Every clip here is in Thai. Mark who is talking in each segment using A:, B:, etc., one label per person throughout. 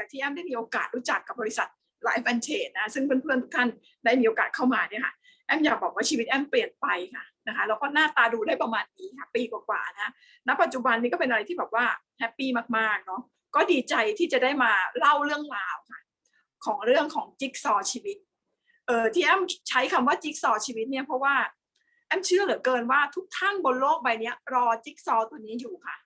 A: จากที่แอมได้มีโอกาสรู้จักกับบริษัทไลฟ์แอนเชนนะซึ่งเพื่อนๆทุกท่านได้มีโอกาสเข้ามาเนี่ยค่ะแอมอยากบอกว่าชีวิตแอมเปลี่ยนไปค่ะนะคะแล้วก็หน้าตาดูได้ประมาณนี้ค่ะปีกว่าๆนะณปัจจุบันนี้ก็เป็นอะไรที่แบบว่าแฮปปี้มากๆเนาะก็ดีใจที่จะได้มาเล่าเรื่องราวค่ะของเรื่องของจิ๊กซอว์ชีวิตเออที่แอมใช้คำว่าจิ๊กซอว์ชีวิตเนี่ยเพราะว่าแอมเชื่อเหลือเกินว่าทุกท่านบนโลกใบนี้รอจิ๊กซอว์ตัวนี้อยู่ค่ะ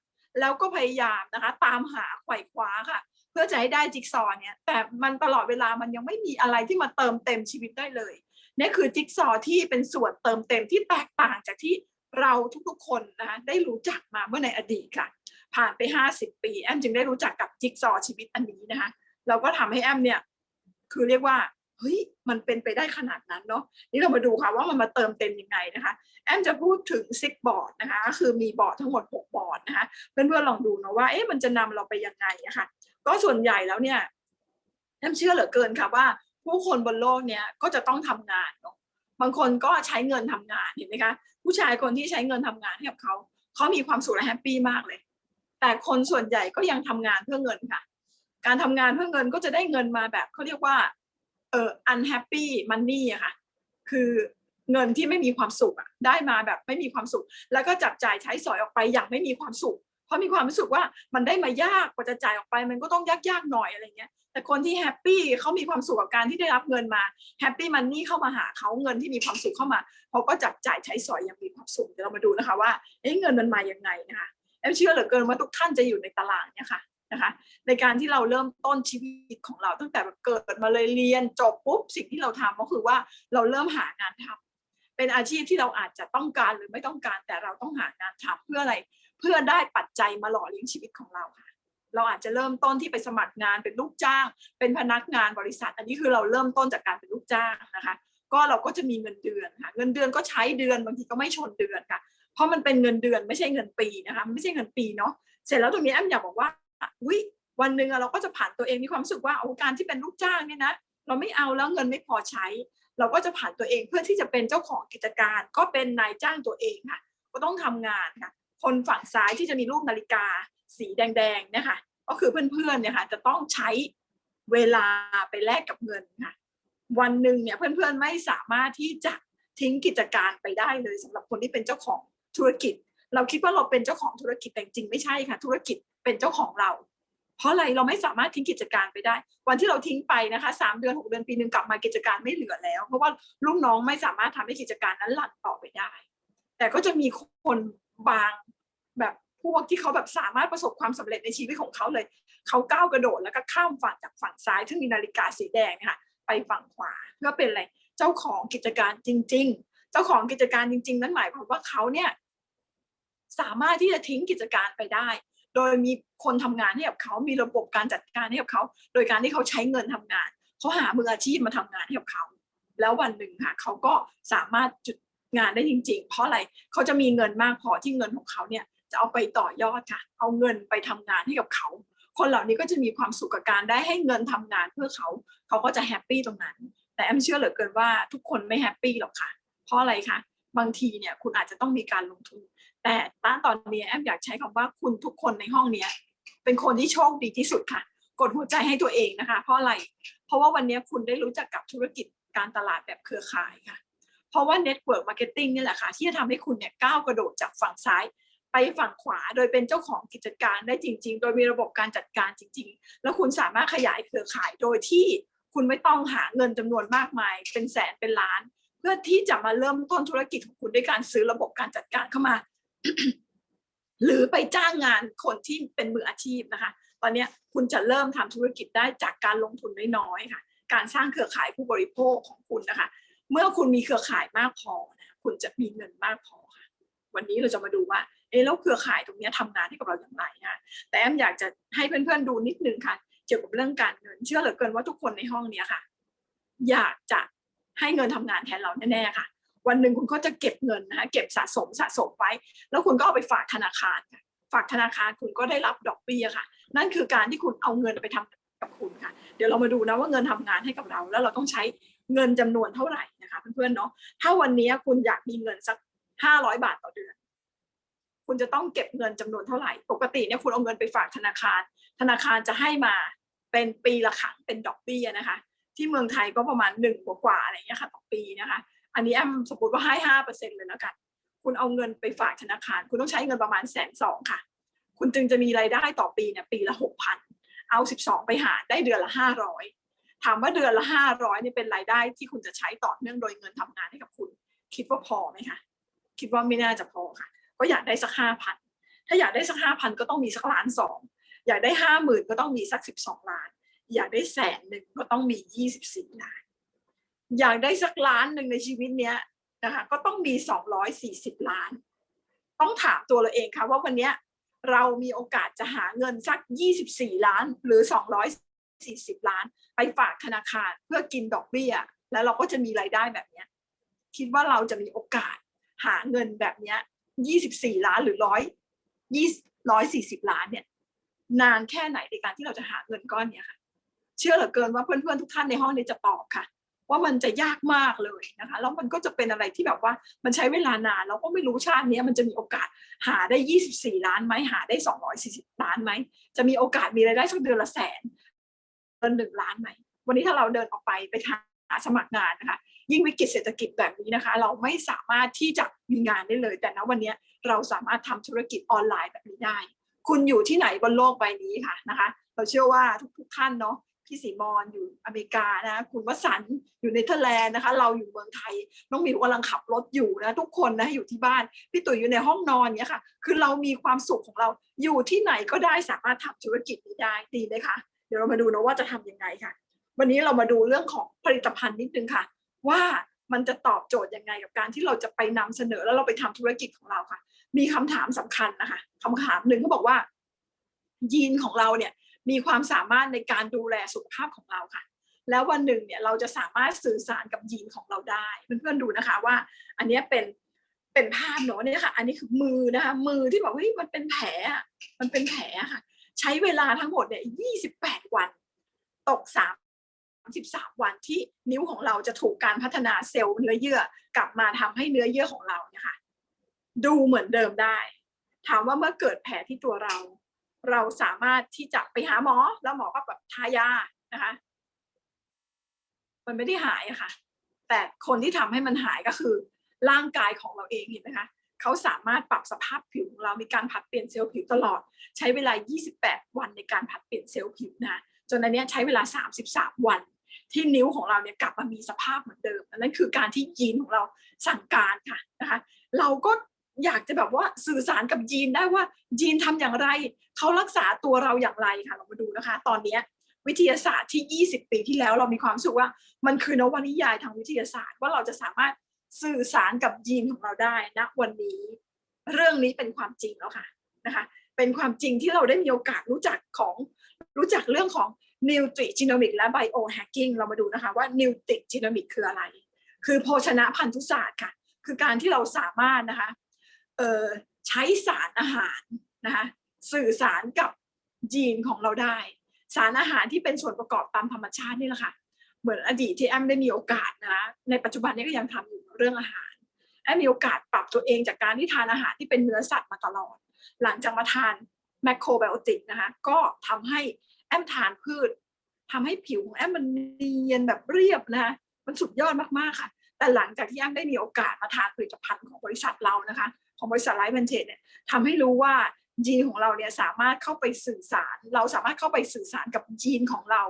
A: แล้วก็พยายามนะคะ ตามหาไขว่คว้าค่ะ เพื่อจะให้ได้จิ๊กซอว์เนี่ยแต่มันตลอดเวลามันยังไม่มีอะไรที่มาเติมเต็มชีวิตได้เลยนี่คือจิ๊กซอว์ที่เป็นส่วนเติมเต็มที่แตกต่างจากที่เราทุกๆคนนะคะได้รู้จักมาเมื่อในอดีตค่ะ ผ่านไป 50 ปี แอมจึงได้รู้จักกับจิ๊กซอว์ชีวิตอันนี้นะคะเราก็ทำให้แอมเนี่ยคือเรียกว่าเฮ้ยมันเป็นไปได้ขนาดนั้นเนาะนี่เรามาดูค่ะว่ามันมาเติมเต็มยังไงนะคะ แอมจะพูดถึงซิกบอร์ดนะคะก็คือมีบอร์ดทั้งหมด 6 บอร์ดนะคะเพื่อนๆลองดูนะว่าเอ๊ะมันจะนำเราไปยังไงอะคะ ก็ส่วนใหญ่แล้วเนี่ยแอมเชื่อเหลือเกินค่ะว่า ผู้คนบนโลกเนี้ยก็จะต้องทำงานเนาะบางคนก็ใช้เงินทำงานเห็นไหมคะ ผู้ชายคนที่ใช้เงินทำงานให้กับเขาเขามีความสุขและแฮปปี้มากเลย แต่คนส่วนใหญ่ก็ยังทำงานเพื่อเงินค่ะ การทำงานเพื่อเงินก็จะได้เงินมาแบบเขาเรียกว่าเออ unhappy money อะค่ะ คือเงินที่ไม่มีความสุขอะได้มาแบบไม่มีความสุข แล้วก็จับจ่ายใช้สอยออกไปอย่างไม่มีความสุข เพราะมีความรู้สึกว่ามันได้มายากกว่าจะจ่ายออกไป มันก็ต้องยากๆหน่อยอะไรเงี้ยแต่คนที่แฮปปี้เขามีความสุขกับการที่ได้รับเงินมาแฮปปี้มันนี่เข้ามาหาเขาเงินที่มีความสุขเข้ามาเขาก็จับจ่ายใช้สอยอย่างมีความสุขเดี๋ยวเรามาดูนะคะว่าเเงินมันมาอย่างไงนะคะแอมเชื่อเหลือเกินว่าทุกท่านจะอยู่ในตารางเนี่ยค่ะนะคะในการที่เราเริ่มต้นชีวิตของเราตั้งแต่เกิดมาเลยเรียนจบปุ๊บสิ่งที่เราทำก็คือว่าเราเริ่มหางานทำเป็นอาชีพที่เราอาจจะต้องการหรือไม่ต้องการแต่เราต้องหางานทำเพื่ออะไร พื่อได้ปัจจัยมาหล่อเลี้ยงชีวิตของเราค่ะ เราอาจจะเริ่มต้นที่ไปสมัครงานเป็นลูกจ้าง เป็นพนักงานบริษัท อันนี้คือเราเริ่มต้นจากการเป็นลูกจ้างนะคะ ก็เราก็จะมีเงินเดือนค่ะ เงินเดือนก็ใช้เดือนบางทีก็ไม่ชนเดือนค่ะ เพราะมันเป็นเงินเดือนไม่ใช่เงินปีนะคะไม่ใช่เงินปีเนาะ เสร็จแล้วตรงนี้แอมอยากบอกว่าอุ้ยวันหนึ่งเราก็จะผ่านตัวเองมีความรู้สึกว่าเอาการที่เป็นลูกจ้างเนี่ยนะเราไม่เอาแล้วเงินไม่พอใช้ เราก็จะผ่านตัวเองเพื่อที่จะเป็นเจ้าของกิจการ ก็เป็นนายจ้างตัวเองค่ะ ก็ต้องทำงานค่ะ คนฝั่งซ้ายที่จะมีรูปนาฬิกาสีแดงๆนี่ยค่ะก็คือเพื่อนๆเนี่ยค่ะจะต้องใช้เวลาไปแลกกับเงินค่ะวันหนึ่งเนี่ยเพื่อนๆไม่สามารถที่จะทิ้งกิจการไปได้เลยสำหรับคนที่เป็นเจ้าของธุรกิจ เราคิดว่าเราเป็นเจ้าของธุรกิจแต่จริงไม่ใช่ค่ะ ธุรกิจเป็นเจ้าของเรา เพราะอะไรเราไม่สามารถทิ้งกิจการไปได้ วันที่เราทิ้งไปนะคะสามเดือนหกเดือนปีหนึ่งกลับมากิจการไม่เหลือแล้ว เพราะว่าลูกน้องไม่สามารถทำให้กิจการนั้นหลั่นต่อไปได้ แต่ก็จะมีคนบาง แบบพวกที่เขาแบบสามารถประสบความสำเร็จในชีวิตของเขาเลย เขาก้าวกระโดดแล้วก็ข้ามฝั่งจากฝั่งซ้ายที่มีนาฬิกาสีแดงค่ะไปฝั่งขวาเพื่อเป็นอะไรเจ้าของกิจการจริง ๆ เจ้าของกิจการจริง ๆ นั้นหมายความว่าเขาเนี่ยสามารถที่จะทิ้งกิจการไปได้ โดยมีคนทำงานให้กับเขา มีระบบการจัดการให้กับเขา โดยการที่เขาใช้เงินทำงานเขาหามืออาชีพมาทำงานให้กับเขา แล้ววันหนึ่งค่ะเขาก็สามารถจุดงานได้จริง ๆ เพราะอะไรเขาจะมีเงินมากพอที่เงินของเขาเนี่ย จะเอาไปต่อยอดค่ะ เอาเงินไปทำงานให้กับเขา คนเหล่านี้ก็จะมีความสุขกับการได้ให้เงินทำงานเพื่อเขา เขาก็จะแฮปปี้ตรงนั้น แต่แอมเชื่อเหลือเกินว่าทุกคนไม่แฮปปี้หรอกค่ะ เพราะอะไรคะบางทีเนี่ยคุณอาจจะต้องมีการลงทุน แต่ต้านตอนนี้แอมอยากใช้คำว่าคุณทุกคนในห้องเนี้ยเป็นคนที่โชคดีที่สุดค่ะ กดหัวใจให้ตัวเองนะคะ เพราะอะไร เพราะว่าวันนี้คุณได้รู้จักกับธุรกิจการตลาดแบบเครือข่ายค่ะ เพราะว่า Network Marketing นี่แหละค่ะ ที่จะทำให้คุณเนี่ยก้าวกระโดดจากฝั่งซ้าย ไปฝั่งขวาโดยเป็นเจ้าของกิจการได้จริง ๆ โดยมีระบบการจัดการจริง ๆ แล้วคุณสามารถขยายเครือข่ายโดยที่คุณไม่ต้องหาเงินจำนวนมากมาย เป็นแสนเป็นล้าน เพื่อที่จะมาเริ่มต้นธุรกิจของคุณด้วยการซื้อระบบการจัดการเข้ามา หรือไปจ้างงานคนที่เป็นมืออาชีพนะคะ ตอนนี้คุณจะเริ่มทำธุรกิจได้จากการลงทุนน้อยๆค่ะ การสร้างเครือข่ายผู้บริโภคของคุณนะคะ เมื่อคุณมีเครือข่ายมากพอนะคุณจะมีเงินมากพอค่ะ วันนี้เราจะมาดูว่า เอ๊แล้วเครือข่ายตรงนี้ทำงานให้กับเราอย่างไรนะแต่แอมอยากจะให้เพื่อนๆดูนิดนึงค่ะ เกี่ยวกับเรื่องการเงิน เชื่อเหลือเกินว่าทุกคนในห้องเนี้ยค่ะ อยากจะให้เงินทำงานแทนเราแน่ๆค่ะ วันหนึ่งคุณก็จะเก็บเงินนะคะเก็บสะสมสะสมไว้ แล้วคุณก็เอาไปฝากธนาคารค่ะฝากธนาคารคุณก็ได้รับดอกเบี้ยค่ะ นั่นคือการที่คุณเอาเงินไปทำกับคุณค่ะ เดี๋ยวเรามาดูนะว่าเงินทำงานให้กับเรา แล้วเราต้องใช้เงินจำนวนเท่าไหร่นะคะเพื่อนๆเนาะถ้าวันนี้คุณอยากมีเงินสักห้าร้อยบาทต่อเดือน คุณจะต้องเก็บเงินจำนวนเท่าไหร่ ปกติเนี่ยคุณเอาเงินไปฝากธนาคาร ธนาคารจะให้มาเป็นปีละครั้งเป็นดอกเบี้ยนะคะ ที่เมืองไทยก็ประมาณหนึ่งกว่าๆอะไรอย่างเงี้ยค่ะต่อปีนะคะ อันนี้แอมสมมติว่าให้ห้าเปอร์เซ็นเลยแล้วกัน คุณเอาเงินไปฝากธนาคาร คุณต้องใช้เงินประมาณแสนสองค่ะ คุณจึงจะมีรายได้ต่อปีเนี่ยปีละหกพันเอาสิบสองไปหารได้เดือนละห้าร้อยถามว่าเดือนละห้าร้อยนี่เป็นรายได้ที่คุณจะใช้ต่อเนื่องโดยเงินทำงานให้กับคุณ คิดว่าพอไหมคะคิดว่าไม่น่าจะพอค่ะ ก็อยากได้สักห้าพันถ้าอยากได้สักห้าพันก็ต้องมีสักล้านสองอยากได้ห้าหมื่นก็ต้องมีสักสิบสองล้าน อยากได้แสนหนึ่งก็ต้องมียี่สิบสี่ล้าน อยากได้สักล้านหนึ่งในชีวิตเนี้ยนะคะก็ต้องมีสองร้อยสี่สิบล้าน ต้องถามตัวเราเองค่ะว่าวันเนี้ยเรามีโอกาสจะหาเงินสักยี่สิบสี่ล้านหรือสองร้อยสี่สิบล้าน ไปฝากธนาคารเพื่อกินดอกเบี้ย แล้วเราก็จะมีรายได้แบบเนี้ยคิดว่าเราจะมีโอกาสหาเงินแบบเนี้ย ยี่สิบสี่ล้านหรือร้อยยี่ร้อยสี่สิบล้านเนี่ย นานแค่ไหนในการที่เราจะหาเงินก้อนเนี้ยค่ะ เชื่อเหลือเกินว่าเพื่อนๆทุกท่านในห้องนี้จะตอบค่ะ ว่ามันจะยากมากเลยนะคะแล้วมันก็จะเป็นอะไรที่แบบว่ามันใช้เวลานานเราก็ไม่รู้ชาตินี้มันจะมีโอกาสหาได้ 24 ล้านไหมหาได้ 240 ล้านไหมจะมีโอกาสมีรายได้สักเดือนละแสนเดือนหนึ่งล้านไหมวันนี้ถ้าเราเดินออกไปไปหาสมัครงานนะคะ ยิ่งวิกฤตเศรษฐกิจแบบนี้นะคะ เราไม่สามารถที่จะมีงานได้เลย แต่ณวันนี้เราสามารถทำธุรกิจออนไลน์แบบนี้ได้ คุณอยู่ที่ไหนบนโลกใบนี้ค่ะนะคะ เราเชื่อว่าทุกๆท่านเนาะพี่สีมอนอยู่อเมริกานะคุณวสันต์อยู่เนเธอร์แลนด์นะคะ เราอยู่เมืองไทยน้องมิวกำลังขับรถอยู่นะทุกคนนะอยู่ที่บ้าน พี่ตุ๋ยอยู่ในห้องนอนเนี้ยค่ะ คือเรามีความสุขของเราอยู่ที่ไหนก็ได้สามารถทำธุรกิจนี้ได้ดีไหมคะเดี๋ยวเรามาดูนะว่าจะทำยังไงค่ะ วันนี้เรามาดูเรื่องของผลิตภัณฑ์นิดนึงค่ะ ว่ามันจะตอบโจทย์ยังไงกับการที่เราจะไปนำเสนอแล้วเราไปทำธุรกิจของเราค่ะ มีคำถามสำคัญนะคะคำถามหนึ่งเขาบอกว่า ยีนของเราเนี่ยมีความสามารถในการดูแลสุขภาพของเราค่ะ แล้ววันหนึ่งเนี่ยเราจะสามารถสื่อสารกับยีนของเราได้เพื่อนๆดูนะคะว่า อันนี้เป็นเป็นภาพเนาะเนี่ยค่ะ อันนี้คือมือนะคะ มือที่บอกว่าเฮ้ยมันเป็นแผลมันเป็นแผลค่ะ ใช้เวลาทั้งหมดเนี่ย 28 วัน ตก 3 13วันที่นิ้วของเราจะถูกการพัฒนาเซลล์เนื้อเยื่อกลับมาทำให้เนื้อเยื่อของเราเนี่ยค่ะดูเหมือนเดิมได้ ถามว่าเมื่อเกิดแผลที่ตัวเรา เราสามารถที่จะไปหาหมอแล้วหมอก็แบบทายานะคะ มันไม่ได้หายอะค่ะ แต่คนที่ทำให้มันหายก็คือ ร่างกายของเราเองเห็นไหมคะเขาสามารถปรับสภาพผิวของเรามีการผัดเปลี่ยนเซลล์ผิวตลอด ใช้เวลา 28 วันในการผัดเปลี่ยนเซลล์ผิวนะจนอันนี้ใช้เวลา 33 วัน ที่นิ้วของเราเนี่ยกลับมามีสภาพเหมือนเดิมนนั้นคือการที่ยีนของเราสั่งการค่ะนะคะเราก็อยากจะแบบว่าสื่อสารกับยีนได้ว่ายีนทำอย่างไรเขารักษาตัวเราอย่างไรค่ะเรามาดูนะคะ ตอนนี้วิทยาศาสตร์ที่ 20 ปีที่แล้วเรามีความสึกว่า มันคือนวนิยายทางวิทยาศาสตร์ ว่าเราจะสามารถสื่อสารกับยีนของเราได้ณวันนี้เรื่องนี้เป็นความจริงแล้วค่ะนะคะเป็นความจริงที่เราได้มีโอกาสรู้จักของรู้จักเรื่องของ นิวตริจีโนมิกและไบโอแฮกกิ้งเรามาดูนะคะว่านิวตริจีโนมิกคืออะไร คือโภชนะพันธุศาสตร์ค่ะ คือการที่เราสามารถนะคะใช้สารอาหารนะคะสื่อสารกับยีนของเราได้ สารอาหารที่เป็นส่วนประกอบตามธรรมชาตินี่แหละค่ะ เหมือนอดีตที่แอมได้มีโอกาสนะคะในปัจจุบันนี้ก็ยังทำอยู่เรื่องอาหารแอมมีโอกาสปรับตัวเองจากการที่ทานอาหารที่เป็นเนื้อสัตว์มาตลอด หลังจากมาทานแมคโครไบโอติกนะคะก็ทำให้ แอมทานพืชทำให้ผิวของแอมมันเนียนแบบเรียบนะคะมันสุดยอดมากๆค่ะ แต่หลังจากที่แอมได้มีโอกาสมาทานผลิตภัณฑ์ของบริษัทเรานะคะ ของบริษัทไลฟ์เวนเทจเนี่ยทำให้รู้ว่ายีนของเราเนี่ยสามารถเข้าไปสื่อสาร เราสามารถเข้าไปสื่อสารกับยีนของเรา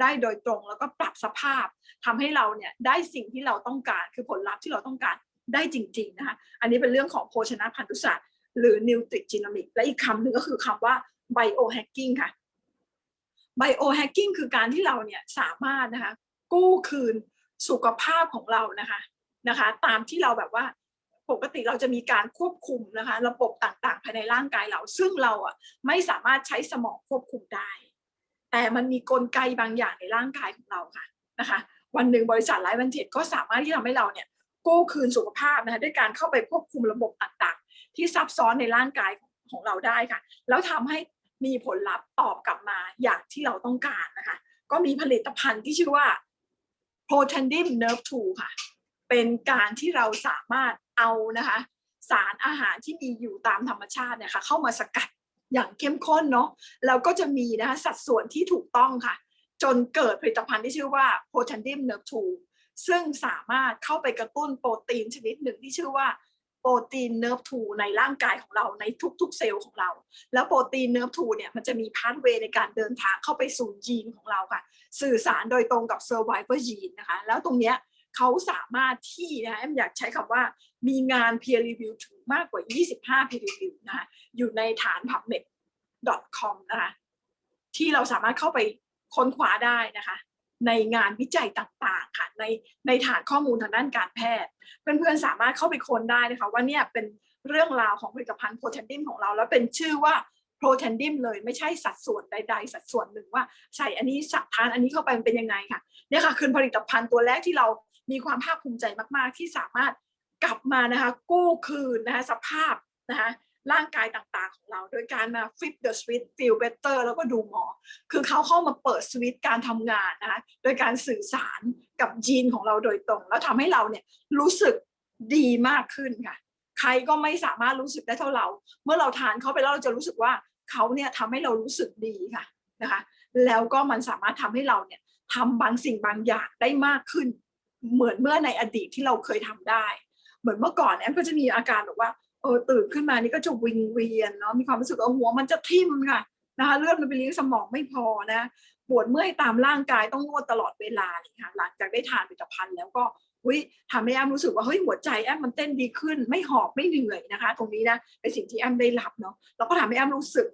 A: ได้โดยตรงแล้วก็ปรับสภาพทำให้เราเนี่ยได้สิ่งที่เราต้องการคือผลลัพธ์ที่เราต้องการได้จริงๆนะคะอันนี้เป็นเรื่องของโภชนะพันธุศาสตร์หรือ n u t r i g e n o m i c และอีกคำหนึ่งก็คือคำว่า biohacking ค่ะ biohacking คือการที่เราเนี่ยสามารถนะคะกู้คืนสุขภาพของเรานะคะนะคะ ตามที่เราแบบว่าปกติเราจะมีการควบคุมนะคะ ระบบต่างๆ ภายในร่างกายเรา ซึ่งเราอะไม่สามารถใช้สมองควบคุมได้ แต่มันมีกลไกบางอย่างในร่างกายของเราค่ะนะคะ วันหนึ่งบริษัทไลฟ์วันเทจก็สามารถที่ทำให้เราเนี่ยกู้คืนสุขภาพนะคะด้วยการเข้าไปควบคุมระบบต่างๆ ที่ซับซ้อนในร่างกายของเราได้ค่ะ แล้วทำให้ มีผลลัพธ์ตอบกลับมาอย่างที่เราต้องการนะคะ ก็มีผลิตภัณฑ์ที่ชื่อว่า p r o t e n d i n Nerve 2 ค่ะ เป็นการที่เราสามารถเอานะคะ สารอาหารที่มีอยู่ตามธรรมชาติเนี่ยค่ะเข้ามาสกัดอย่างเข้มข้นเนาะแล้วก็จะมีนะคะสัดส่วนที่ถูกต้องค่ะ จนเกิดผลิตภัณฑ์ที่ชื่อว่า p o t e n d i m Nerve 2 ซึ่งสามารถเข้าไปกระตุ้นโปรตีนชนิดหนึ่งที่ชื่อว่า โปรตีนเนิร์ฟทูในร่างกายของเราในทุกๆเซลล์ของเรา แล้วโปรตีนเนิร์ฟทูเนี่ยมันจะมีพาสเวย์ในการเดินทางเข้าไปสู่ยีนของเราค่ะ สื่อสารโดยตรงกับ survivor gene นะคะ แล้วตรงเนี้ยเขาสามารถที่นะแอมอยากใช้คำว่ามีงาน peer review ถึงมากกว่า 25 peer review นะคะอยู่ในฐาน pubmed.com นะคะที่เราสามารถเข้าไปค้นคว้าได้นะคะ ในงานวิจัยต่างๆค่ะในในฐานข้อมูลทางด้านการแพทย์ เพื่อนๆสามารถเข้าไปค้นได้นะคะว่าเนี่ยเป็นเรื่องราวของผลิตภัณฑ์โปรเทนดิมของเรา แล้วเป็นชื่อว่าโปรเทนดิมเลยไม่ใช่สัดส่วนใด ๆ สัดส่วนหนึ่งว่าใส่อันนี้สัทานอันนี้เข้าไปมันเป็นยังไงค่ะเนี่ยค่ะคือผลิตภัณฑ์ตัวแรกที่เรามีความภาคภูมิใจมากๆ ที่สามารถกลับมานะคะกู้คืนนะคะสภาพนะคะ ร่างกายต่างๆ ของเรา โดยการมา flip the switch feel better แล้วก็ดูหมอ คือเขาเข้ามาเปิดสวิตช์การทำงานนะคะโดยการสื่อสารกับยีนของเราโดยตรง แล้วทำให้เราเนี่ยรู้สึกดีมากขึ้นค่ะ ใครก็ไม่สามารถรู้สึกได้เท่าเรา เมื่อเราทานเขาไปแล้วเราจะรู้สึกว่าเขาเนี่ยทำให้เรารู้สึกดีค่ะนะคะ แล้วก็มันสามารถทำให้เราเนี่ยทำบางสิ่งบางอย่างได้มากขึ้น เหมือนเมื่อในอดีตที่เราเคยทำได้ เหมือนเมื่อก่อนแอมก็จะมีอาการแบบว่า อตื่นขึ้นมานี่ก็จะวิงเวียนเนาะมีความรู้สึกว่าหัวมันจะทิ่มค่ะนะคะเลือดมันไปเลี้ยงสมองไม่พอนะปวดเมื่อยตามร่างกายต้องนวดตลอดเวลาเลยค่ะหลังจากได้ทานผลิตภัณฑ์แล้วก็อุ้ยทำให้แอมรู้สึกว่าเฮ้ยหัวใจแอมมันเต้นดีขึ้น ไม่หอบไม่เหนื่อยนะคะ ตรงนี้นะเป็นสิ่งที่แอมได้รับเนาะแล้วก็ทำให้แอมรู้สึก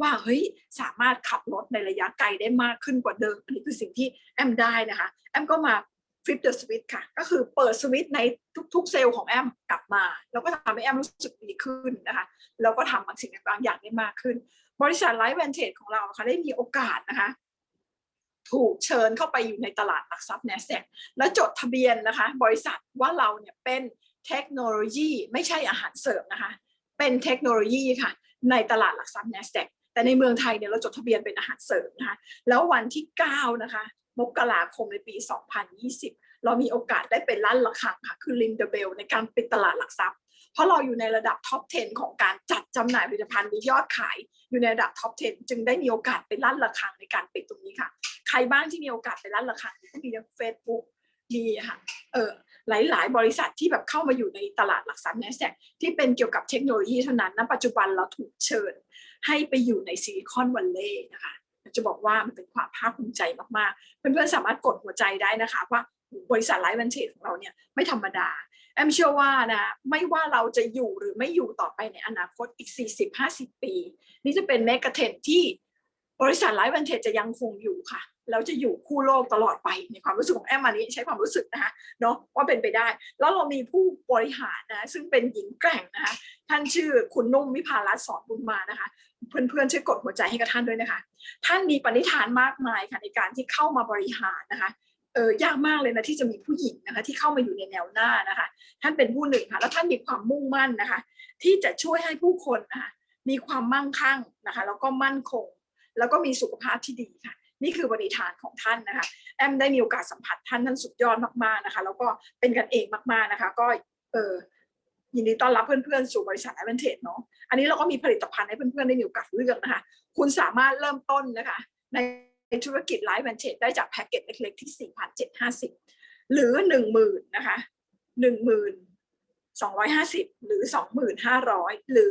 A: ว่าเฮ้ยสามารถขับรถในระยะไกลได้มากขึ้นกว่าเดิมอันนี้คือสิ่งที่แอมได้นะคะ แอมก็มา flip the switch ค่ะ ก็คือเปิดสวิตช์ในทุก ๆ เซลล์ของแอมกลับมา แล้วก็ทำให้แอมรู้สึกดีขึ้นนะคะ แล้วก็ทำบางสิ่งบางอย่างได้มากขึ้น บริษัทไลฟ์แวนเทจของเราค่ะได้มีโอกาสนะคะ ถูกเชิญเข้าไปอยู่ในตลาดหลักทรัพย์ NASDAQ และจดทะเบียนนะคะ บริษัทว่าเราเนี่ยเป็นเทคโนโลยีไม่ใช่อาหารเสริมนะคะ เป็นเทคโนโลยีค่ะ ในตลาดหลักทรัพย์ NASDAQ แต่ในเมืองไทยเนี่ยเราจดทะเบียนเป็นอาหารเสริมนะคะ แล้ววันที่ 9 นะคะ มกราคมในปี 2020 เรามีโอกาสได้เป็นล้านละครังค่ะ คือลิงเดเบลในการปิดตลาดหลักทรัพย์ เพราะเราอยู่ในระดับท็อป 10 ของการจัดจำหน่ายผลิตภัณฑ์มียอดขาย อยู่ในระดับท็อป 10 จึงได้มีโอกาสเป็นล้านละครังในการปิดตรงนี้ค่ะ ใครบ้างที่มีโอกาสเป็นล้านละครังก็มีทั้งเฟซบุ๊กมีค่ะเออหลาย ๆ บริษัทที่แบบเข้ามาอยู่ในตลาดหลักทรัพย์ NASDAQ ที่เป็นเกี่ยวกับเทคโนโลยีเท่านั้นณปัจจุบันเราถูกเชิญ ให้ไปอยู่ในซิลิคอนวัลเลย์นะคะ จะบอกว่ามันเป็นความภาคภูมิใจมากๆ เพื่อนๆสามารถกดหัวใจได้นะคะว่าบริษัทไลฟ์แวนเทจของเราเนี่ยไม่ธรรมดาแอมเชื่อว่านะไม่ว่าเราจะอยู่หรือไม่อยู่ต่อไปในอนาคตอีก 40-50 ปี นี่จะเป็นแมกกาเทนที่บริษัทไลฟ์แวนเทจจะยังคงอยู่ค่ะแล้วจะอยู่คู่โลกตลอดไปในความรู้สึกของแอมอันนี้ใช้ความรู้สึกนะคะเนาะว่าเป็นไปได้ แล้วเรามีผู้บริหารนะซึ่งเป็นหญิงแกร่งนะคะท่านชื่อคุณนุ่มวิภารัตน์สอนบุญมานะคะ เพื่อนๆช่วยกดหัวใจให้กับท่านด้วยนะคะ ท่านมีปณิธานมากมายค่ะในการที่เข้ามาบริหารนะคะเออยากมากเลยนะที่จะมีผู้หญิงนะคะที่เข้ามาอยู่ในแนวหน้านะคะ ท่านเป็นผู้หนึ่งค่ะแล้วท่านมีความมุ่งมั่นนะคะ ที่จะช่วยให้ผู้คนนะคะมีความมั่งคั่งนะคะ แล้วก็มั่นคง แล้วก็มีสุขภาพที่ดีค่ะ นี่คือบริฐานของท่านนะคะ แอมได้มีโอกาสสัมผัสท่านท่านสุดยอดมากๆนะคะ แล้วก็เป็นกันเองมากๆนะคะ ก็เออ ยินดีต้อนรับเพื่อนๆ สู่บริษัทแอเวนเทจเนาะ อันนี้เราก็มีผลิตภัณฑ์ให้เพื่อนๆ ได้มีโอกาสเลือกนะคะ คุณสามารถเริ่มต้นนะคะ ในธุรกิจไลฟ์แวนเทจได้จากแพ็กเกจเล็กๆ ที่ 4,750 หรือ 10,000นะคะ1,250 หรือ 2,500 หรือ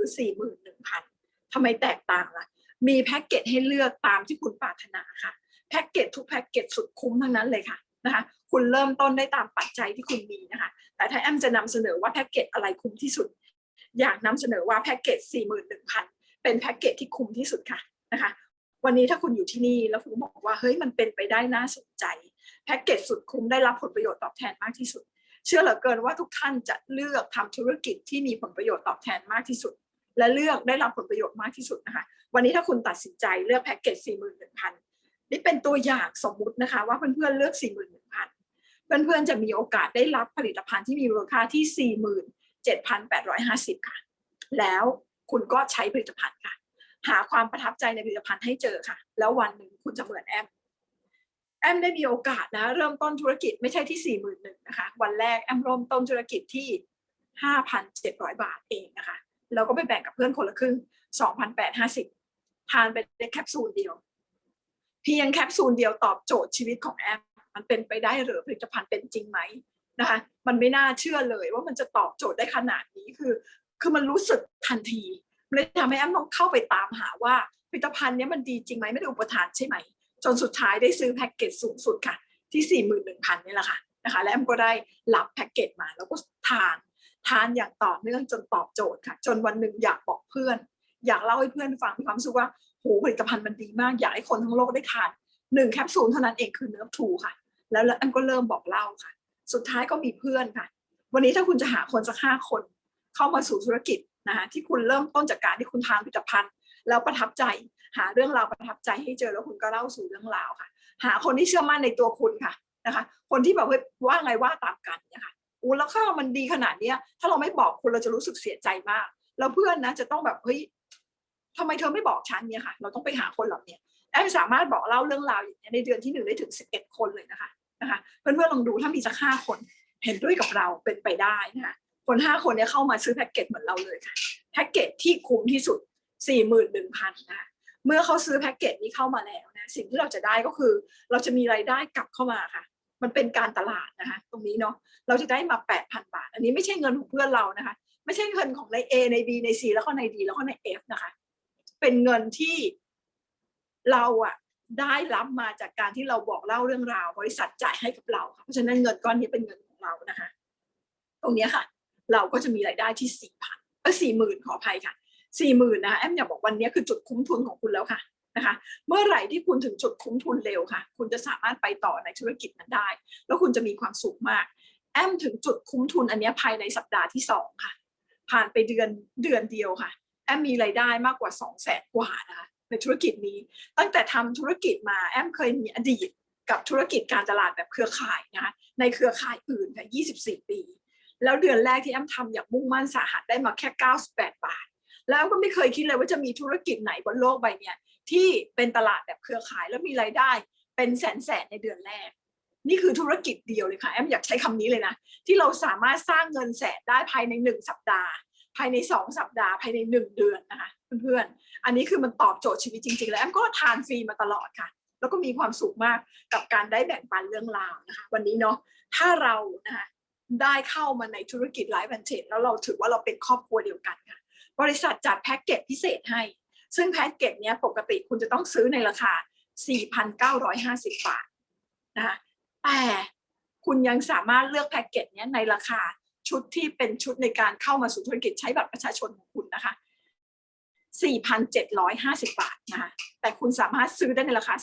A: 41,000ทำไมแตกต่างล่ะ มีแพ็กเกจให้เลือกตามที่คุณปรารถนาค่ะ แพ็กเกจทุกแพ็กเกจสุดคุ้มทั้งนั้นเลยค่ะนะคะคุณเริ่มต้นได้ตามปัจจัยที่คุณมีนะคะ แต่ถ้าแอมจะนำเสนอว่าแพ็กเกจอะไรคุ้มที่สุด อยากนำเสนอว่าแพ็กเกจ41,000 เป็นแพ็กเกจที่คุ้มที่สุดค่ะนะคะวันนี้ถ้าคุณอยู่ที่นี่แล้วคุณบอกว่าเฮ้ยมันเป็นไปได้น่าสนใจแพ็กเกจสุดคุ้มได้รับผลประโยชน์ตอบแทนมากที่สุด เชื่อเหลือเกินว่าทุกท่านจะเลือกทำธุรกิจที่มีผลประโยชน์ตอบแทนมากที่สุด และเลือกได้รับผลประโยชน์มากที่สุดนะคะวันนี้ถ้าคุณตัดสินใจเลือกแพ็กเกจ41,000นี่เป็นตัวอย่างสมมุตินะคะว่าเพื่อนๆเลือก 41,000 เพื่อนๆจะมีโอกาสได้รับผลิตภัณฑ์ที่มีมูลค่าที่ 47,850 ค่ะ แล้วคุณก็ใช้ผลิตภัณฑ์ค่ะ หาความประทับใจในผลิตภัณฑ์ให้เจอค่ะ แล้ววันหนึ่งคุณจะเหมือนแอมแอมได้มีโอกาสนะ เริ่มต้นธุรกิจไม่ใช่ที่ 41,000นะคะ วันแรกแอมเริ่มต้นธุรกิจที่ 5,700 บาทเองนะคะแล้วก็ไปแบ่งกับเพื่อนคนละครึ่ง 2,850 ทานไปในแคปซูลเดียว เพียงแคปซูลเดียวตอบโจทย์ชีวิตของแอม มันเป็นไปได้หรือผลิตภัณฑ์เป็นจริงไหมนะคะมันไม่น่าเชื่อเลยว่ามันจะตอบโจทย์ได้ขนาดนี้คือ คือมันรู้สึกทันทีเลยทำให้แอมต้องเข้าไปตามหาว่าผลิตภัณฑ์นี้มันดีจริงไหมไม่ได้อุปทานใช่ไหม จนสุดท้ายได้ซื้อแพ็กเกจสูงสุดค่ะ ที่สี่หมื่นหนึ่งพันนี่แหละค่ะนะคะแล้วแอมก็ได้รับแพ็กเกจมาแล้วก็ทานทานอย่างต่อเนื่องจนตอบโจทย์ค่ะ จนวันหนึ่งอยากบอกเพื่อน อยากเล่าให้เพื่อนฟังมีความรู้สึกว่าโหผลิตภัณฑ์มันดีมากอยากให้คนทั้งโลกได้ทานหนึ่งแคปซูลเท่านั้นเองคือเนื้อทูค่ะ แล้วแอมก็เริ่มบอกเล่าค่ะ สุดท้ายก็มีเพื่อนค่ะ วันนี้ถ้าคุณจะหาคนสักห้าคน เข้ามาสู่ธุรกิจนะคะที่คุณเริ่มต้นจากการที่คุณทานผลิตภัณฑ์ แล้วประทับใจ หาเรื่องราวประทับใจให้เจอแล้วคุณก็เล่าสู่เรื่องราวค่ะ หาคนที่เชื่อมั่นในตัวคุณค่ะนะคะ คนที่แบบเฮ้ยว่าไงว่าตามกันเนี่ยค่ะอู้แล้วข้าวมันดีขนาดเนี้ย ถ้าเราไม่บอกคุณเราจะรู้สึกเสียใจมาก แล้วเพื่อนนะจะต้องแบบเฮ้ยทำไมเธอไม่บอกฉันเนี่ยค่ะ เราต้องไปหาคนเหล่านี้แอมสามารถบอกเล่าเรื่องราวอย่างนี้ในเดือนที่หนึ่งได้ถึงสิบเอ็ดคนเลยนะคะ นะคะเพื่อนๆลองดูถ้ามีสักห้าคนเห็นด้วยกับเราเป็นไปได้นะคะคนห้าคนเนี้ยเข้ามาซื้อแพ็กเกจเหมือนเราเลยค่ะแพ็กเกจที่คุ้มที่สุดสี่หมื่นหนึ่งพันนะคะเมื่อเขาซื้อแพ็กเกจนี้เข้ามาแล้วนะสิ่งที่เราจะได้ก็คือ เราจะมีรายได้กลับเข้ามาค่ะ มันเป็นการตลาดนะคะตรงนี้เนาะเราจะได้มาแปดพันบาท อันนี้ไม่ใช่เงินของเพื่อนเรานะคะ ไม่ใช่เงินของใน A ใน B ใน C แล้วก็ใน D แล้วก็ใน F นะคะ เป็นเงินที่เราอะ ได้รับมาจากการที่เราบอกเล่าเรื่องราว บริษัทจ่ายให้กับเราค่ะเพราะฉะนั้นเงินก้อนนี้เป็นเงินของเรานะคะตรงนี้ค่ะ เราก็จะมีรายได้ที่สี่พันเออสี่หมื่นขออภัยค่ะสี่หมื่นนะคะแอมอยากบอกวันนี้คือจุดคุ้มทุนของคุณแล้วค่ะนะคะ เมื่อไหร่ที่คุณถึงจุดคุ้มทุนเร็วค่ะ คุณจะสามารถไปต่อในธุรกิจนั้นได้ แล้วคุณจะมีความสุขมาก แอมถึงจุดคุ้มทุนอันนี้ภายในสัปดาห์ที่สองค่ะ ผ่านไปเดือนเดือนเดียวค่ะ แอมมีรายได้มากกว่าสองแสนกว่านะคะ ในธุรกิจนี้ ตั้งแต่ทำธุรกิจมาแอมเคยมีอดีตกับธุรกิจการตลาดแบบเครือข่ายนะคะในเครือข่ายอื่นค่ะ24 ปี แล้วเดือนแรกที่แอมทำอย่างมุ่งมั่นสาหัสได้มาแค่ 98 บาท แล้วก็ไม่เคยคิดเลยว่าจะมีธุรกิจไหนบนโลกใบนี้ที่เป็นตลาดแบบเครือข่ายแล้วมีรายได้ เป็นแสนแสนในเดือนแรก นี่คือธุรกิจเดียวเลยค่ะแอมอยากใช้คำนี้เลยนะ ที่เราสามารถสร้างเงินแสนได้ภายในหนึ่งสัปดาห์ ภายในสองสัปดาห์ภายในหนึ่งเดือนนะคะ เพื่อนๆ อันนี้คือมันตอบโจทย์ชีวิตจริงๆ แล้วแอมก็ทานฟรีมาตลอดค่ะ แล้วก็มีความสุขมากกับการได้แบ่งปันเรื่องราวนะคะ วันนี้เนาะ ถ้าเรานะคะได้เข้ามาในธุรกิจไลฟ์แอนเทจแล้วเราถือว่าเราเป็นครอบครัวเดียวกันค่ะ บริษัทจัดแพ็กเกจพิเศษให้ ซึ่งแพ็กเกจเนี้ยปกติคุณจะต้องซื้อในราคา 4,950 บาทนะคะแต่คุณยังสามารถเลือกแพ็กเกจเนี้ยในราคาชุดที่เป็นชุดในการเข้ามาสู่ธุรกิจใช้บัตรประชาชนของคุณนะคะ 4,750 บาทนะคะแต่คุณสามารถซื้อได้ในราคา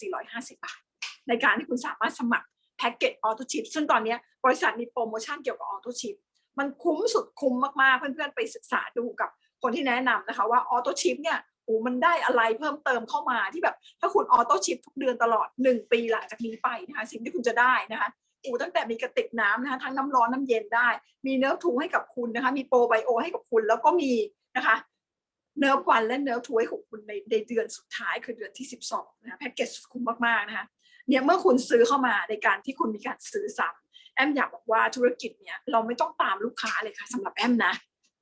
A: 4,450 บาท ในการที่คุณสามารถสมัครแพ็กเกจออโตชิพซึ่งตอนนี้บริษัทมีโปรโมชั่นเกี่ยวกับออโตชิพมันคุ้มสุดคุ้มมากๆ เพื่อนๆ ไปศึกษาดูกับคนที่แนะนำนะคะว่าออโตชิพเนี่ยโอ้มันได้อะไรเพิ่มเติมเข้ามาที่แบบ ถ้าคุณออโตชิพทุกเดือนตลอด 1 ปีหลังจากนี้ไปนะคะสิ่งที่คุณจะได้นะคะอ้ตั้งแต่มีกระติกน้ำนะคะทั้งน้ำร้อนน้ำเย็นได้ มีเนื้อทูให้กับคุณนะคะ มีโปรไบโอให้กับคุณแล้วก็มีนะคะ เนื้อวันและเนื้อทวยของคุณในในเดือนสุดท้ายคือเดือนที่ 12นะคะแพ็กเกจคุ้มมากๆนะคะเนี่ยเมื่อคุณซื้อเข้ามาในการที่คุณมีการซื้อซ้ำแอมอยากบอกว่าธุรกิจเนี่ยเราไม่ต้องตามลูกค้าเลยค่ะสำหรับแอมนะ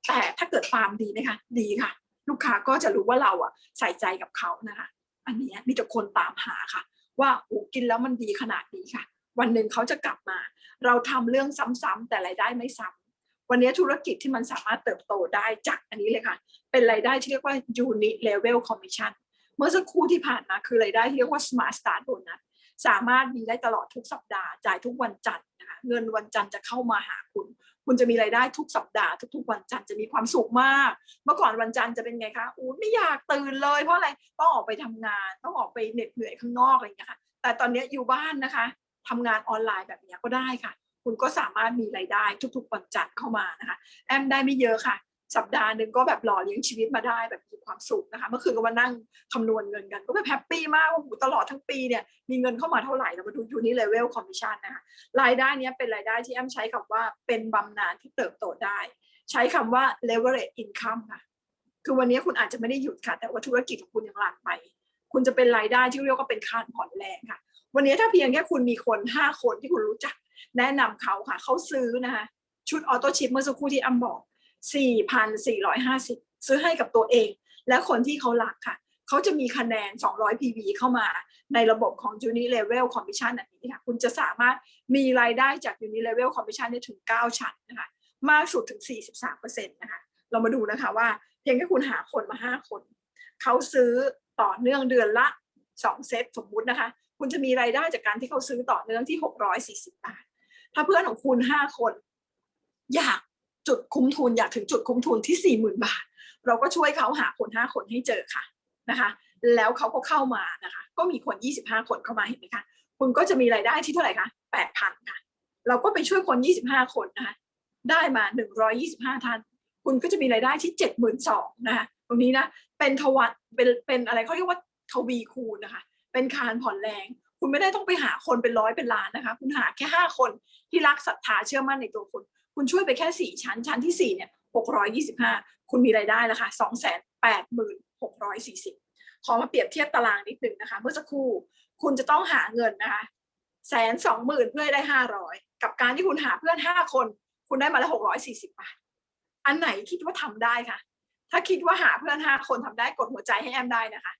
A: แต่ถ้าเกิดตามดีไหมคะ ดีค่ะ ลูกค้าก็จะรู้ว่าเราอะใส่ใจกับเขานะคะ อันนี้มีแต่คนตามหาค่ะ ว่าโอ้กินแล้วมันดีขนาดนี้ค่ะ วันหนึ่งเขาจะกลับมา เราทำเรื่องซ้ำๆแต่รายได้ไม่ซ้ำ วันนี้ธุรกิจที่มันสามารถเติบโตได้จากอันนี้เลยค่ะ เป็นรายได้ที่เรียกว่า unit level commission เมื่อสักครู่ที่ผ่านมาคือรายได้ที่เรียกว่า smart start bonus สามารถมีได้ตลอดทุกสัปดาห์จ่ายทุกวันจันทร์นะคะเงินวันจันทร์จะเข้ามาหาคุณ คุณจะมีรายได้ทุกสัปดาห์ทุกๆวันจันทร์จะมีความสุขมาก เมื่อก่อนวันจันทร์จะเป็นไงคะอู้ไม่อยากตื่นเลยเพราะอะไรต้องออกไปทำงาน ต้องออกไปเหน็ดเหนื่อยข้างนอกอะไรอย่างเงี้ยค่ะแต่ตอนนี้อยู่บ้านนะคะทำงานออนไลน์แบบเนี้ยก็ได้ค่ะ คุณก็สามารถมีรายได้ทุกๆวันจันทร์เข้ามานะคะ แอมได้ไม่เยอะค่ะ สัปดาห์หนึ่งก็แบบหล่อเลี้ยงชีวิตมาได้แบบมีความสุขนะคะ เมื่อคืนก็มานั่งคำนวณเงินกัน ก็แบบแฮปปี้มากว่าโอ้โหตลอดทั้งปีเนี่ยมีเงินเข้ามาเท่าไหร่เรามาดูยูนิเลเวลคอมมิชชั่นนะคะรายได้นี้เป็นรายได้ที่แอมใช้คำว่าเป็นบำนาญที่เติบโตได้ ใช้คำว่า leverage income ค่ะคือวันนี้คุณอาจจะไม่ได้หยุดค่ะ แต่ว่าธุรกิจของคุณยังหลันไป คุณจะเป็นรายได้ที่เรียกว่าเป็นค่าผ่อนแรงค่ะ วันนี้ถ้าเพียงแค่คุณมีคนห้าคนที่คุณรู้จัก แนะนำเขาค่ะเขาซื้อนะคะชุดออโต้ชิปเมื่อสักครู่ที่อัมบอก 4,450 ซื้อให้กับตัวเอง และคนที่เขารักค่ะ เขาจะมีคะแนน 200 PV เข้ามาในระบบของ Unilevel Commission อันนี้ค่ะ คุณจะสามารถมีรายได้จาก Unilevel Commission ได้ถึง 9 ชั้นนะคะ มากสุดถึง 43%นะคะ เรามาดูนะคะว่า เพียงแค่คุณหาคนมา 5 คน เขาซื้อต่อเนื่องเดือนละ 2 เซตสมมุตินะคะ คุณจะมีรายได้จากการที่เขาซื้อต่อเนื่องที่ 640 บาท ถ้าเพื่อนของคุณ5คน อยากจุดคุ้มทุน อยากถึงจุดคุ้มทุนที่40,000บาท เราก็ช่วยเขาหาคน5คนให้เจอค่ะนะคะ แล้วเขาก็เข้ามานะคะ ก็มีคน25คนเข้ามาเห็นไหมคะคุณก็จะมีรายได้ที่เท่าไหร่คะ8,000ค่ะ เราก็ไปช่วยคน25คนนะคะได้มา125ท่าน คุณก็จะมีรายได้ที่72,000นสองนะคะตรงนี้นะเป็นทวัตเป็นเป็นอะไรเขาเรียกว่าทวีคูณนะคะ เป็นคานผ่อนแรง คุณไม่ได้ต้องไปหาคนเป็นร้อยเป็นล้านนะคะ คุณหาแค่5คนที่รักศรัทธาเชื่อมั่นในตัวคุณ คุณช่วยไปแค่4ชั้น ชั้นที่4เนี่ย625คุณมีรายได้แล้วค่ะ286,640ขอมาเปรียบเทียบตารางนิดหนึ่งนะคะ เมื่อสักครู่คุณจะต้องหาเงินนะคะแสนสองหมื่นเพื่อให้ได้ห้าร้อยกับการที่คุณหาเพื่อนห้าคน คุณได้มาแล้วหกร้อยสี่สิบบาท อันไหนคิดว่าทำได้ค่ะ ถ้าคิดว่าหาเพื่อนห้าคนทำได้กดหัวใจให้แอมได้นะคะ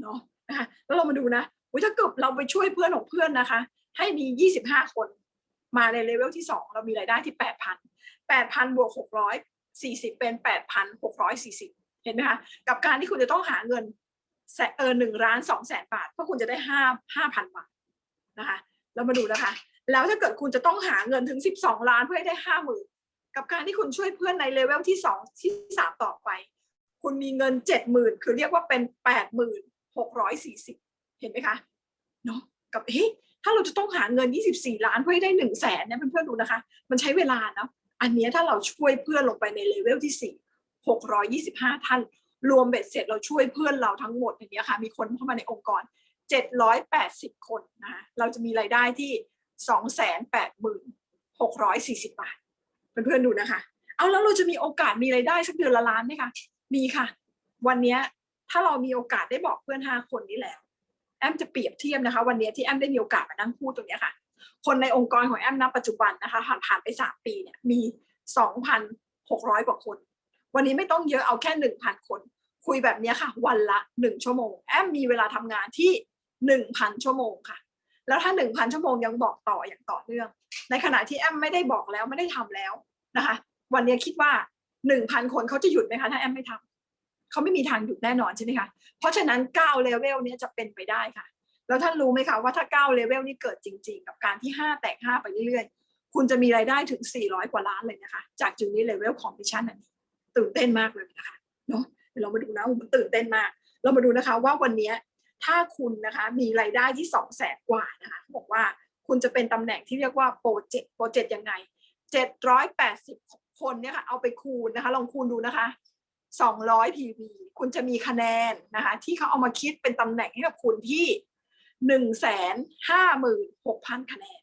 A: เนาะนะคะแล้วเรามาดูนะ ถ้าเกิดเราไปช่วยเพื่อนของเพื่อนนะคะ ให้มียี่สิบห้าคนมาในเลเวลที่สองเรามีรายได้ที่แปดพันแปดพันบวกหกร้อยสี่สิบเป็นแปดพันหกร้อยสี่สิบเห็นไหมคะ กับการที่คุณจะต้องหาเงินแสเออหนึ่งล้านสองแสนบาท เพื่อคุณจะได้ห้าห้าพันบาทนะคะ เรามาดูนะคะ แล้วถ้าเกิดคุณจะต้องหาเงินถึงสิบสองล้านเพื่อให้ได้ห้าหมื่นกับการที่คุณช่วยเพื่อนในเลเวลที่สองที่สามต่อไป คุณมีเงินเจ็ดหมื่นคือเรียกว่าเป็นแปดหมื่นหกร้อยสี่สิบ เห็นไหมคะเนาะกับเฮ้ยถ้าเราจะต้องหาเงินยี่สิบสี่ล้านเพื่อให้ได้หนึ่งแสนเนี่ยเพื่อนๆดูนะคะ มันใช้เวลาเนาะอันนี้ถ้าเราช่วยเพื่อนลงไปในเลเวลที่สี่หกร้อยยี่สิบห้าท่าน รวมเบ็ดเสร็จเราช่วยเพื่อนเราทั้งหมดอย่างเงี้ยค่ะ มีคนเข้ามาในองค์กร 780 คนนะคะเราจะมีรายได้ที่ 286,640 บาทเพื่อนๆดูนะคะ เอาแล้วเราจะมีโอกาสมีรายได้สักเดือนละล้านไหมคะมีค่ะ วันนี้ถ้าเรามีโอกาสได้บอกเพื่อน 5 คนนี้แล้ว อมจะเปรียบเทียบนะคะ วันนี้ที่แอมได้มีโอกาสมานั่งพูดตรงนี้ค่ะ คนในองค์กรของแอมณปัจจุบันนะคะผ่านผ่านไป3ปีเนี่ยมี2,600กร้อยกว่าคน วันนี้ไม่ต้องเยอะเอาแค่1,000คน คุยแบบนี้ค่ะ วันละ1ชั่วโมง แอมมีเวลาทำงานที่1,000ชั่วโมงค่ะ แล้วถ้า1,000ชั่วโมงยังบอกต่ออย่างต่อเนื่อง ในขณะที่แอมไม่ได้บอกแล้วไม่ได้ทำแล้วนะคะ วันนี้คิดว่า1,000คนเขาจะหยุดไหมคะถ้าแอมไม่ทำ เขาไม่มีทางหยุดแน่นอนใช่ไหมคะเพราะฉะนั้น9เลเวลนี้จะเป็นไปได้ค่ะ แล้วท่านรู้ไหมคะว่าถ้า9เลเวลนี้เกิดจริง ๆ กับการที่ 5 แตก 5 ไปเรื่อยๆ คุณจะมีรายได้ถึง 400 กว่าล้านเลยนะคะ จากจูนี่เลเวลคอมมิชชั่นอันนี้ตื่นเต้นมากเลยนะคะเนาะเดี๋ยวเรามาดูนะมันตื่นเต้นมาก เรามาดูนะคะว่าวันนี้ถ้าคุณนะคะมีรายได้ที่2 0 0แสนกว่านะคะบอกว่าคุณจะเป็นตำแหน่งที่เรียกว่าโปรเจกต์โปรเจกต์ยังไง 780 คนเนี่ยค่ะเอาไปคูณนะคะ ลองคูณดูนะคะ 200 PV คุณจะมีคะแนนนะคะที่เขาเอามาคิดเป็นตำแหน่งให้กับคุณที่หนึ่งแสนห้าหมื่นหกพันคะแนน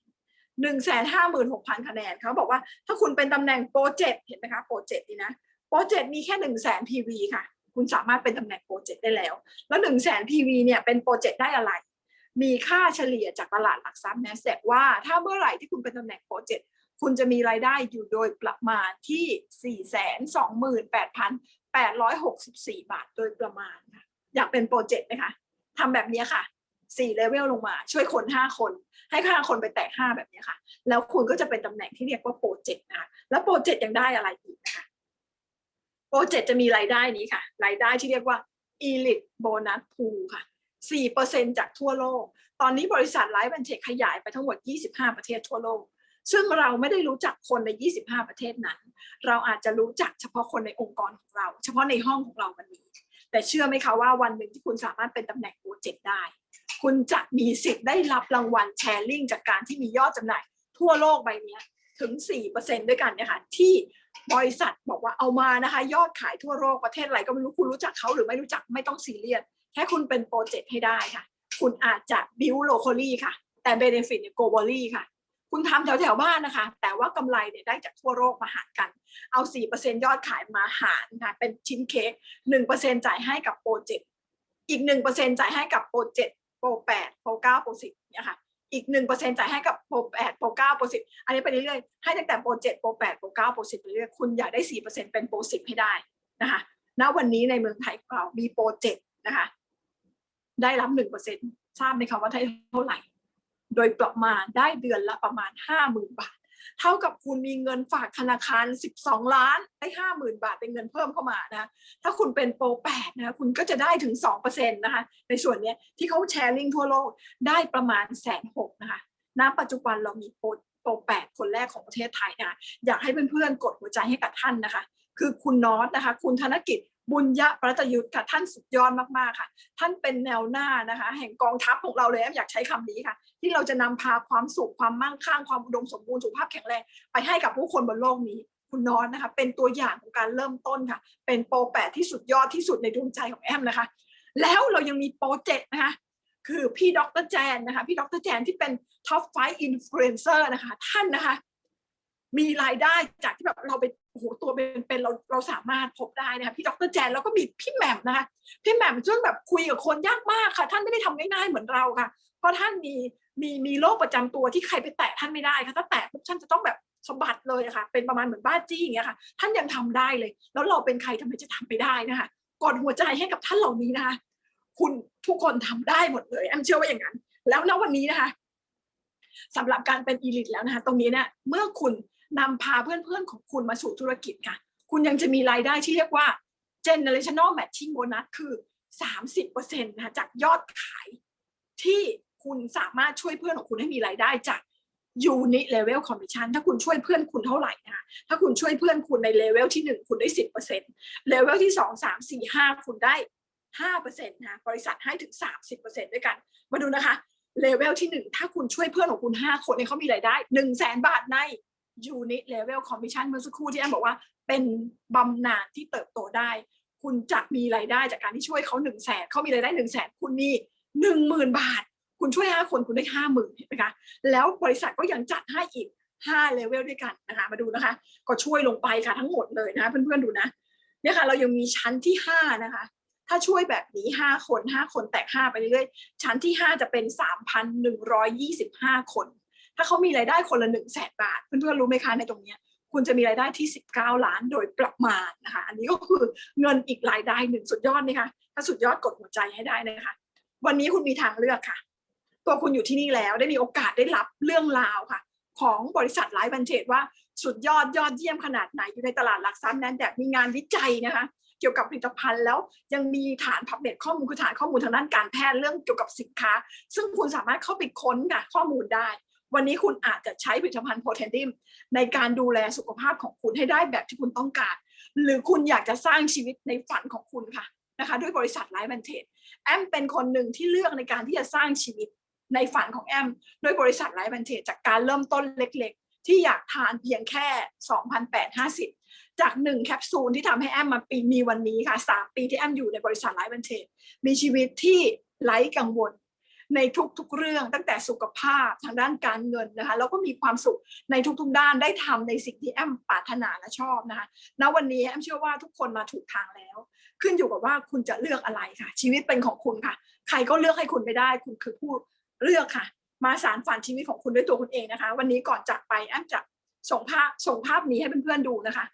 A: หนึ่งแสนห้าหมื่นหกพันคะแนนเขาบอกว่าถ้าคุณเป็นตำแหน่งโปรเจกต์เห็นไหมคะโปรเจกต์นี่นะโปรเจกต์มีแค่หนึ่งแสน PV ค่ะ คุณสามารถเป็นตำแหน่งโปรเจกต์ได้แล้ว แล้วหนึ่งแสน PV เนี่ยเป็นโปรเจกต์ได้อะไร มีค่าเฉลี่ยจากตลาดหลักทรัพย์แนะแสดว่าถ้าเมื่อไหร่ที่คุณเป็นตำแหน่งโปรเจกต์คุณจะมีรายได้อยู่โดยประมาณที่ 864 บาทโดยประมาณค่ะอยากเป็นโปรเจกต์ไหมคะทำแบบนี้ค่ะ4เลเวลลงมา ช่วยคน5คน ให้ค่าคนไปแตะ5แบบนี้ค่ะ แล้วคุณก็จะเป็นตำแหน่งที่เรียกว่าโปรเจกต์นะคะแล้วโปรเจกต์ยังได้อะไรอีกนะคะโปรเจกต์จะมีรายได้นี้ค่ะรายได้ที่เรียกว่า Elite Bonus Pool ค่ะ4%จากทั่วโลก ตอนนี้บริษัทไลฟ์บันเทคขยายไปทั้งหมด 25 ประเทศทั่วโลก ซึ่งเราไม่ได้รู้จักคนใน 25 ประเทศนั้น เราอาจจะรู้จักเฉพาะคนในองค์กรของเรา เฉพาะในห้องของเราวันนี้ แต่เชื่อไหมคะว่าวันหนึ่งที่คุณสามารถเป็นตำแหน่งโปรเจกต์ได้ คุณจะมีสิทธิ์ได้รับรางวัลแชร์ลิงจากการที่มียอดจำหน่าย ทั่วโลกใบนี้ถึง 4%ด้วยกันนะคะที่บริษัทบอกว่าเอามานะคะยอดขายทั่วโลกประเทศอะไรก็ไม่รู้คุณรู้จักเขาหรือไม่รู้จักไม่ต้องซีเรียสแค่คุณเป็นโปรเจกต์ให้ได้ค่ะ คุณอาจจะบิวโลคอลี่ค่ะ แต่เบเนฟิตเนี่ยโกลบอลี่ค่ะ คุณทำแถวแถวๆบ้านนะคะ แต่ว่ากำไรเนี่ยได้จากทั่วโลกมาหารกัน เอา 4%ยอดขายมาหารค่ะเป็นชิ้นเค้ก1%จ่ายให้กับโปรเจกต์อีก 1%จ่ายให้กับโปรเจกต์โปร8โปร9โปร10เนี่ยค่ะอีก1%จ่ายให้กับโปร8โปร9โปร10อันนี้ไปเรื่อยๆ ให้ตั้งแต่โปร7โปร8โปร9โปร10ไปเรื่อยๆคุณอยากได้4%เป็นโปร10ให้ได้นะคะ ณ วันนี้ในเมืองไทยของเรามีโปรเจกต์นะคะ ได้รับหนึ่งเปอร์เซ็นทราบไหมคะว่าได้เท่าไหร่ โดยประมาณได้เดือนละประมาณห้าหมื่นบาท เท่ากับคุณมีเงินฝากธนาคาร 12 ล้านได้ห้าหมื่นบาทเป็นเงินเพิ่มเข้ามานะถ้าคุณเป็นโปรแปดนะคะคุณก็จะได้ถึง2%นะคะในส่วนนี้ที่เขาแชร์ลิงก์ทั่วโลกได้ประมาณแสนหกนะคะณปัจจุบันเรามีโปรโปรแปดคนแรกของประเทศไทยนะคะอยากให้เพื่อนๆกดหัวใจให้กับท่านนะคะ คือคุณนอตนะคะ คุณธนกิจบุญยะประตยุทธ์ค่ะท่านสุดยอดมากๆค่ะ ท่านเป็นแนวหน้านะคะ แห่งกองทัพของเราเลยอมอยากใช้คำนี้ค่ะ ที่เราจะนำพาความสุขความมั่งคั่งความอุดมสมบูรณ์สุขภาพแข็งแรงไปให้กับผู้คนบนโลกนี้คุณนอตนะคะ เป็นตัวอย่างของการเริ่มต้นค่ะ เป็นโปรแปดที่สุดยอดที่สุดในดวงใจของแอมนะคะ แล้วเรายังมีโปรเจกต์นะคะคือพี่ดรแจนนะคะ พี่ดรแจนที่เป็นท็อปไฟอินฟลูเอนเซอร์นะคะ ท่านนะคะ มีรายได้จากที่แบบเราเป็นโอ้โหตัวเป็นเป็นเราเราสามารถพบได้นะคะพี่ดรแจนแล้วก็มีพี่แหม่มนะคะพี่แหม่มซึ่งแบบคุยกับคนยากมากค่ะ ท่านไม่ได้ทำง่ายๆเหมือนเราค่ะ เพราะท่านมีมีมีโรคประจำตัวที่ใครไปแตะท่านไม่ได้ค่ะถ้าแตะปุ๊บท่านจะต้องแบบสมบัติเลยค่ะ เป็นประมาณเหมือนบ้าจี้อย่างเงี้ยค่ะ ท่านยังทำได้เลย แล้วเราเป็นใครทำไมจะทำไม่ได้นะคะกดหัวใจให้กับท่านเหล่านี้นะคะคุณทุกคนทำได้หมดเลยแอมเชื่อว่าอย่างนั้น แล้วณวันนี้นะคะสำหรับการเป็นอีลิทแล้วนะคะ ตรงนี้เนี่ยเมื่อคุณนำพาเพื่อนๆของคุณมาสู่ธุรกิจค่ะ คุณยังจะมีรายได้ที่เรียกว่า generational matching bonus คือ 30%นะคะจากยอดขายที่ คุณสามารถช่วยเพื่อนของคุณให้มีรายได้จาก unit level commission ถ้าคุณช่วยเพื่อนคุณเท่าไหร่นะถ้าคุณช่วยเพื่อนคุณในเลเวลที่หนึ่งคุณได้10%เปอร์เซ็นต์เลเวลที่สองสามสี่ห้าคุณได้ห้าเปอร์เซ็นต์นะบริษัทให้ถึงสามสิบเปอร์เซ็นต์ด้วยกัน มาดูนะคะเลเวลที่หนึ่งถ้าคุณช่วยเพื่อนของคุณห้าคนเนี่ยเขามีรายได้หนึ่งแสนบาทใน unit level commission เมื่อสักครู่ที่แอมบอกว่าเป็นบำนาญที่เติบโตได้ คุณจะมีรายได้จากการที่ช่วยเขาหนึ่งแสนเขามีรายได้หนึ่งแสนคุณมีหนึ่งหมื่นบาท คุณช่วยห้าคนคุณได้ห้าหมื่นเห็นไหมคะแล้วบริษัทก็ยังจัดให้อีกห้าเลเวลด้วยกันนะคะมาดูนะคะ ก็ช่วยลงไปค่ะทั้งหมดเลยนะคะเพื่อนๆดูนะเนี่ยค่ะเรายังมีชั้นที่ห้านะคะ ถ้าช่วยแบบนี้ห้าคนห้าคนแตกห้าไปเรื่อยๆชั้นที่ห้าจะเป็นสามพันหนึ่งร้อยยี่สิบห้าคน ถ้าเขามีรายได้คนละหนึ่งแสนบาท เพื่อนๆรู้ไหมคะในตรงเนี้ยคุณจะมีรายได้ที่สิบเก้าล้านโดยประมาณนะคะ อันนี้ก็คือเงินอีกรายได้หนึ่งสุดยอดนี่ค่ะถ้าสุดยอดกดหัวใจให้ได้นะคะ วันนี้คุณมีทางเลือกค่ะ ตัวคุณอยู่ที่นี่แล้วได้มีโอกาสได้รับเรื่องราวค่ะ ของบริษัทไลฟ์บันเทจว่าสุดยอดยอดเยี่ยมขนาดไหนอยู่ในตลาดหลักทรัพย์แนนแดกมีงานวิจัยนะคะเกี่ยวกับผลิตภัณฑ์แล้วยังมีฐานพับเน็ตข้อมูลคือฐานข้อมูลทางด้านการแพทย์เรื่องเกี่ยวกับสินค้า ซึ่งคุณสามารถเข้าไปค้นค่ะข้อมูลได้ วันนี้คุณอาจจะใช้ผลิตภัณฑ์โพเทนดิมในการดูแลสุขภาพของคุณให้ได้แบบที่คุณต้องการ หรือคุณอยากจะสร้างชีวิตในฝันของคุณค่ะนะคะด้วยบริษัทไลฟ์บันเทจแอมเป็นคนหนึ่งที่เลือกในการที่จะสร้างชีวิต ในฝันของแอม ด้วยบริษัทไลฟ์บันเทจจากการเริ่มต้นเล็กๆ ที่อยากทานเพียงแค่ 2,850 จากหนึ่งแคปซูลที่ทำให้แอมมาปีมีวันนี้ค่ะสามปีที่แอมอยู่ในบริษัทไลฟ์บันเทจมีชีวิตที่ไร้กังวลในทุกๆเรื่องตั้งแต่สุขภาพทางด้านการเงินนะคะแล้วก็มีความสุขในทุกๆด้านได้ทำในสิ่งที่แอมปรารถนาและชอบนะคะณวันนี้แอมเชื่อว่าทุกคนมาถูกทางแล้ว ขึ้นอยู่กับว่าคุณจะเลือกอะไรค่ะ ชีวิตเป็นของคุณค่ะ ใครก็เลือกให้คุณไม่ได้ คุณคือผู้ เลือกค่ะ มาสารฝันชีวิตของคุณด้วยตัวคุณเองนะคะ วันนี้ก่อนจากไปแอมจะส่งภาพส่งภาพนี้ให้เพื่อนๆดูนะคะ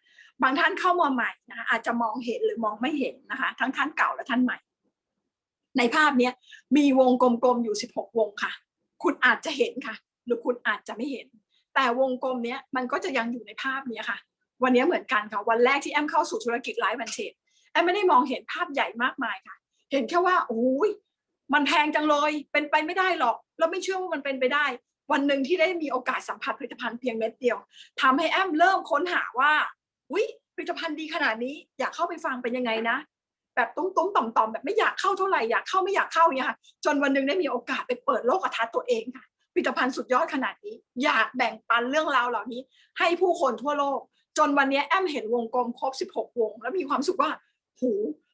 A: บางท่านเข้ามาใหม่นะคะอาจจะมองเห็นหรือมองไม่เห็นนะคะ ทั้งท่านเก่าและท่านใหม่ ในภาพเนี้มีวงกลมๆอยู่ 16 วงค่ะ คุณอาจจะเห็นค่ะ หรือคุณอาจจะไม่เห็น แต่วงกลมเนี้ยมันก็จะยังอยู่ในภาพนี้ค่ะ วันนี้เหมือนกันค่ะวันแรกที่แอมเข้าสู่ธุรกิจไลฟ์บันเทจแอมไม่ได้มองเห็นภาพใหญ่มากมายค่ะ เห็นแค่ว่าโอ้ย มันแพงจังเลยเป็นไปไม่ได้หรอก เราไม่เชื่อว่ามันเป็นไปได้ วันหนึ่งที่ได้มีโอกาสสัมผัสผลิตภัณฑ์เพียงเม็ดเดียวทำให้แอมเริ่มค้นหาว่าอุ้ยผลิตภัณฑ์ดีขนาดนี้ อยากเข้าไปฟังเป็นยังไงนะ แบบตุ้มตุ้มต่อมต่อมแบบไม่อยากเข้าเท่าไหร่อยากเข้าไม่อยากเข้าเนี่ยค่ะจนวันหนึ่งได้มีโอกาสไปเปิดโลกทัศน์ตัวเองค่ะผลิตภัณฑ์สุดยอดขนาดนี้ อยากแบ่งปันเรื่องราวเหล่านี้ ให้ผู้คนทั่วโลก จนวันนี้แอมเห็นวงกลมครบ 16 วง แล้วมีความสุขว่าหู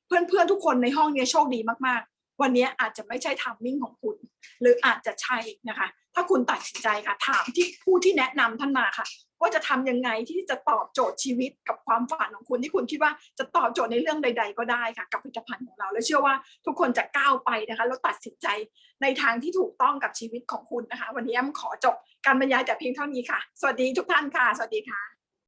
A: เพื่อนๆทุกคนในห้องเนี้โชคดีมาก วันนี้อาจจะไม่ใช่ทามมิ่งของคุณ หรืออาจจะใช่นะคะ ถ้าคุณตัดสินใจค่ะ ถามที่ผู้ที่แนะนำท่านมาค่ะ ว่าจะทำยังไงที่จะตอบโจทย์ชีวิตกับความฝันของคุณที่คุณคิดว่าจะตอบโจทย์ในเรื่องใด ๆ ก็ได้ค่ะ กับผลิตภัณฑ์ของเรา และเชื่อว่าทุกคนจะก้าวไปนะคะแล้วตัดสินใจในทางที่ถูกต้องกับชีวิตของคุณนะคะ วันนี้แอมขอจบการบรรยายแต่เพียงเท่านี้ค่ะ สวัสดีทุกท่านค่ะ สวัสดีค่ะ